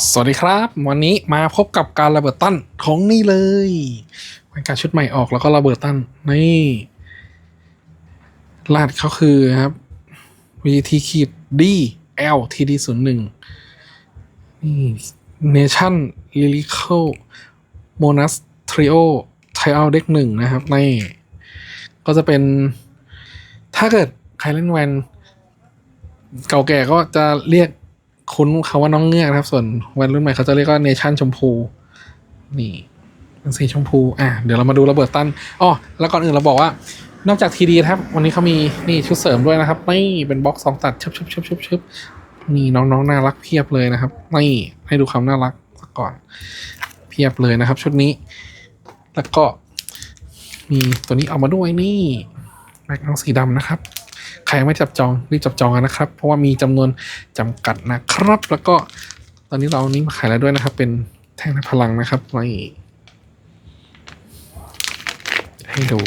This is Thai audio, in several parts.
สวัสดีครับ วันนี้มาพบกับการระเบิดตั้นของนี่เลยเป็นการชุดใหม่ออกแล้วก็ระเบิดตั้นนี่รหัสเขาคือครับ VT ขีด D L TD 0 1นี่ Nation Lyrical Monas Trio Trial Deck 1นะครับนี่ก็จะเป็นถ้าเกิดใครเล่นแวน เก่าแก่ก็จะเรียก คุ้นเขาว่าน้องเงือกนะครับ ส่วนวันรุ่นใหม่เขาจะเรียกว่าเนชั่นชมพู นี่เป็นสีชมพู อะ เดี๋ยวเรามาดูระเบิดตั้นอ๋อแล้วก่อนอื่นเราบอกว่า นอกจากทีดีครับ วันนี้เขามีนี่ชุดเสริมด้วยนะครับ นี่เป็นบล็อกสองตัดชึบชึบชึบชึบชึบนี่น้องๆน่ารักเพียบเลยนะครับ นี่ให้ดูความน่ารักก่อนเพียบเลยนะครับ ชุดนี้ แล้วก็มีตัวนี้เอามาด้วยนี่แม็กน้องสีดำนะครับ ใครยังไม่จับจองรีบจับจองกันนะครับ เพราะว่ามีจำนวนจำกัดนะครับ แล้วก็ตอนนี้เราอานี้มาขายแล้วด้วยนะครับ เป็นแท่งพลังนะครับไว้ให้ดู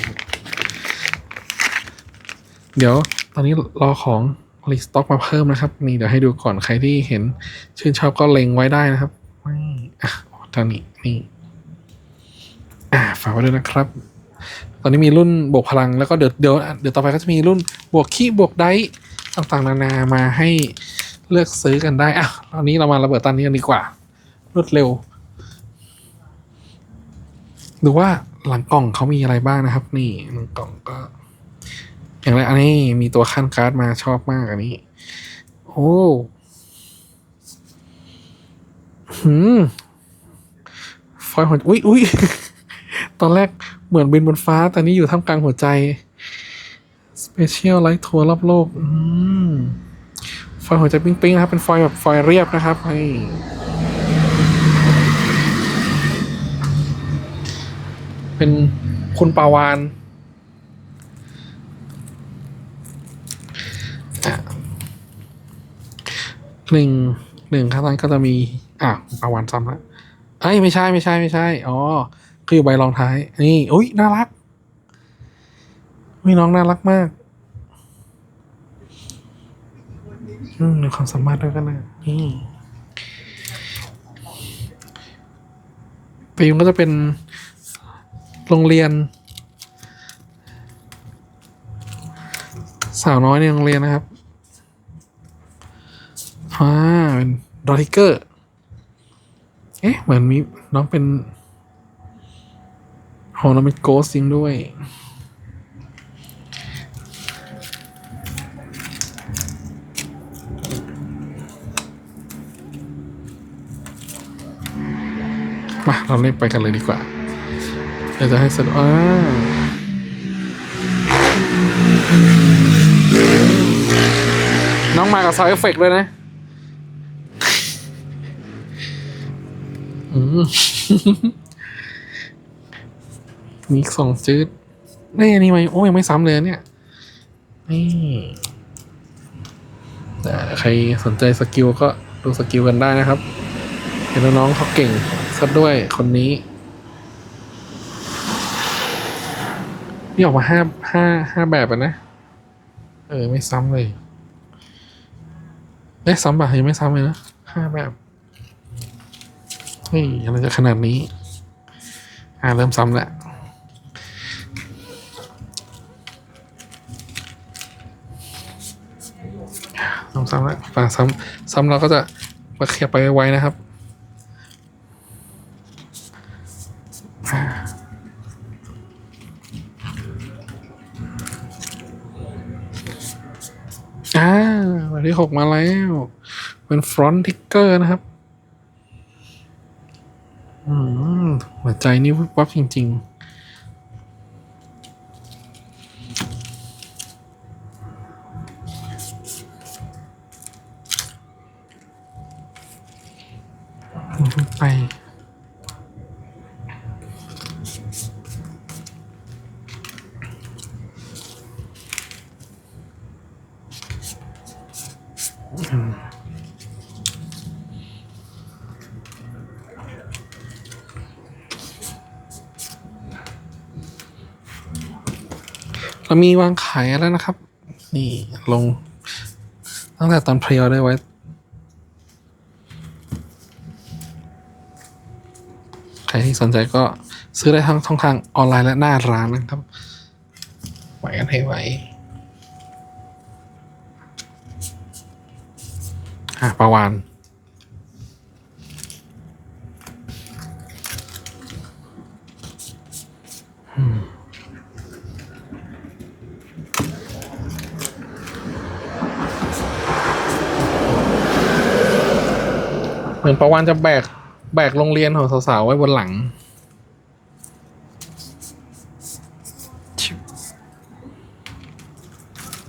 เดี๋ยวตอนนี้รอของรีสต็อกมาเพิ่มนะครับ นี่เดี๋ยวให้ดูก่อนใครที่เห็น ชื่นชอบก็เล็งไว้ได้นะครับนี่อะตอนนี้นี่ อ่าฝากไว้ด้วยนะครับ ตอนนี้มีรุ่นบวกพลังแล้วก็เดี๋ยวเดี๋ยวเดี๋ยวต่อไปก็จะมีรุ่นบวกขี้บวกได้ต่างๆ นานามาให้เลือกซื้อกันได้อะตอนนี้เรามาระเบิดตอนนี้กันดีกว่ารวดเร็วดูว่าหลังกล่องเขามีอะไรบ้างนะครับ นี่หลังกล่องก็ อย่างแรกอันนี้มีตัวขั้นการ์ดมาชอบมากอันนี้ โอ้หืมฟอยหัวอุ้ยอุ้ย ตอนแรกเหมือนบินบนฟ้า แต่นี่อยู่ท่ามกลางหัวใจ Special Light Tour รอบโลก อืมฟอยหัวใจปิ๊งๆนะครับ เป็นฟอยแบบฟอยเรียบนะครับนี่เป็นคุณปาวานหนึ่งหนึ่งข้างล่างก็จะมี อะปาวานซ้ำละเอ้ยไม่ใช่ไม่ใช่ไม่ใช่ อ๋อ คือใบรองท้าย นี่อุ้ยน่ารักมีน้องน่ารักมากอืมความสามารถด้วยกันนะนี่ฟิล์มก็จะเป็นโรงเรียน สาวน้อยในโรงเรียนนะครับอ่าเป็นดอทิเกอร์ เอ๊ะ เหมือนมีน้องเป็น โหเราเป็นโกสจริงด้วย มา เราเล่นไปกันเลยดีกว่าเดี๋ยวจะให้สนุกอ่าน้องมากับซาวเอฟเฟกเลยนะ อืม มีอีกสองจืดนี่อันนี้ไหมโอ้ยังไม่ซ้ำเลยเนี่ย นี่แต่ใครสนใจสกิลก็ดูสกิลกันได้นะครับ เห็นน้องเขาเก่งซะด้วยคนนี้ นี่ออกมาห้าห้าห้าแบบนะ เออ ไม่ซ้ำเลยเอ๊ะซ้ำป่ะยังไม่ซ้ำเลยนะห้าแบบเฮ้ยอะไรจะขนาดนี้ อ่าเริ่มซ้ำแล้ว ซ้ำซ้ำแล้วฝ่าซ้ำซ้ำเราก็จะมาเขียบไปไวๆนะครับอ่าวันที่หกมาแล้ว เป็นฟรอนต์ทิกเกอร์นะครับ อืมหัวใจนี่วิบวับจริง ๆ ไป เรามีวางขายแล้วนะครับ นี่ลง ตั้งแต่ตอนเพรียได้ไว้ รที่สนใจก็ซื้อได้ทั้งช่องทางออนไลน์และหน้าร้านนะครับไหวกันให้ไหวอะประวานเหมือนประวานจะแบก แบกโรงเรียนของสาวๆไว้บนหลัง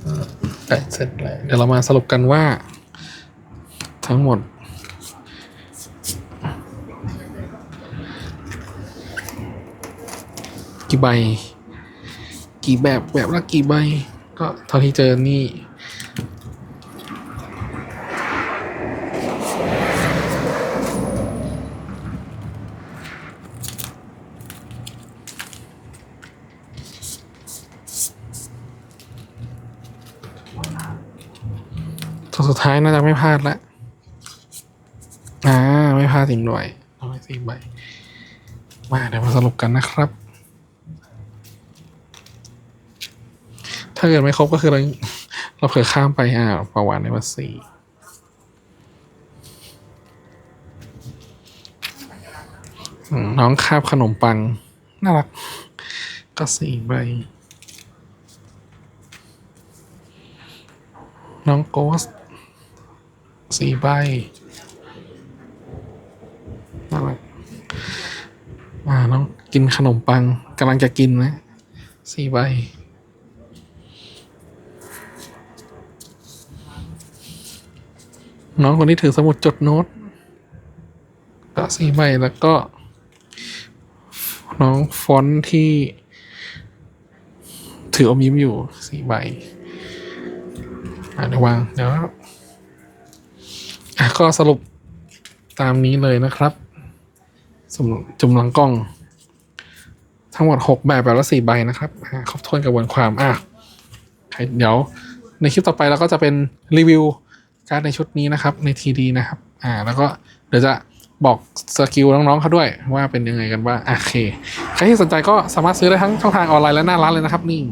เอ่อใกล้เสร็จแล้วเดี๋ยวเรามาสรุปกันว่า ทั้งหมด กี่ใบ กี่แบบแบบละกี่ใบ ก็เท่าที่เจอนี่ สุดท้ายน่าจะไม่พลาดละอ่าไม่พลาดจริงด้วยเอาไปสี่ใบมาเดี๋ยวมาสรุปกันนะครับ ถ้าเกิดไม่ครบก็คือเราเราเผลอข้ามไปอ่าประวัติในมาสี่น้องคาบขนมปัง น่ารัก ก็สี่ใบ น้องโกส สี่ใบน่ารักอ่าน้องกินขนมปังกำลังจะกินนะสี่ใบน้องคนที่ถือสมุดจดโน้ตก็สี่ใบแล้วก็ น้องฟอนต์ที่ ถืออมยิ้มอยู่สี่ใบอะเดี๋ยววางเดี๋ยว อะก็สรุปตามนี้เลยนะครับสมจุ่มหลังกล้อง ทั้งหมดหกแบบแบบละสี่ใบนะครับอะครบถ้วนกระบวนความอะเดี๋ยวในคลิปต่อไปเราก็จะเป็นรีวิวการ์ดในชุดนี้นะครับ ในทีดีนะครับ อ่า แล้วก็เดี๋ยวจะบอกสกิลน้องๆเขาด้วยว่าเป็นยังไงกันบ้างโอเค ใครที่สนใจก็สามารถซื้อได้ทั้งช่องทางออนไลน์และหน้าร้านเลยนะครับนี่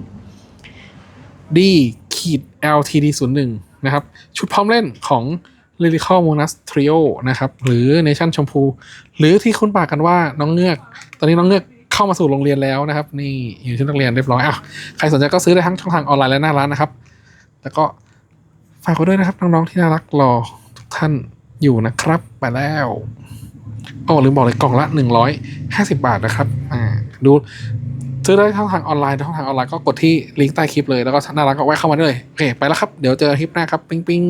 D ขีด LTD 0 1 นะครับ ชุดพร้อมเล่นของ Lyrical Monas Trio นะครับ หรือ Nation ชมพู หรือที่คุ้นปากกันว่าน้องเงือก ตอนนี้น้องเงือกเข้ามาสู่โรงเรียนแล้วนะครับ นี่อยู่ที่นักเรียนเรียบร้อยอะใครสนใจก็ซื้อได้ทั้งช่องทางออนไลน์และหน้าร้านนะครับ แล้วก็ฝากไว้ด้วยนะครับ น้องๆที่น่ารักรอทุกท่านอยู่นะครับ ไปแล้วอ๋อลืมบอกเลยกล่องละ 150 บาทนะครับอ่าดูซื้อได้ช่องทางออนไลน์ช่องทางออนไลน์ก็กดที่ลิงก์ใต้คลิปเลยแล้วก็น่ารักก็แวะเข้ามาได้เลยโอเคไปแล้วครับ เดี๋ยวเจอคลิปหน้าครับ ปิ๊งปิ๊ง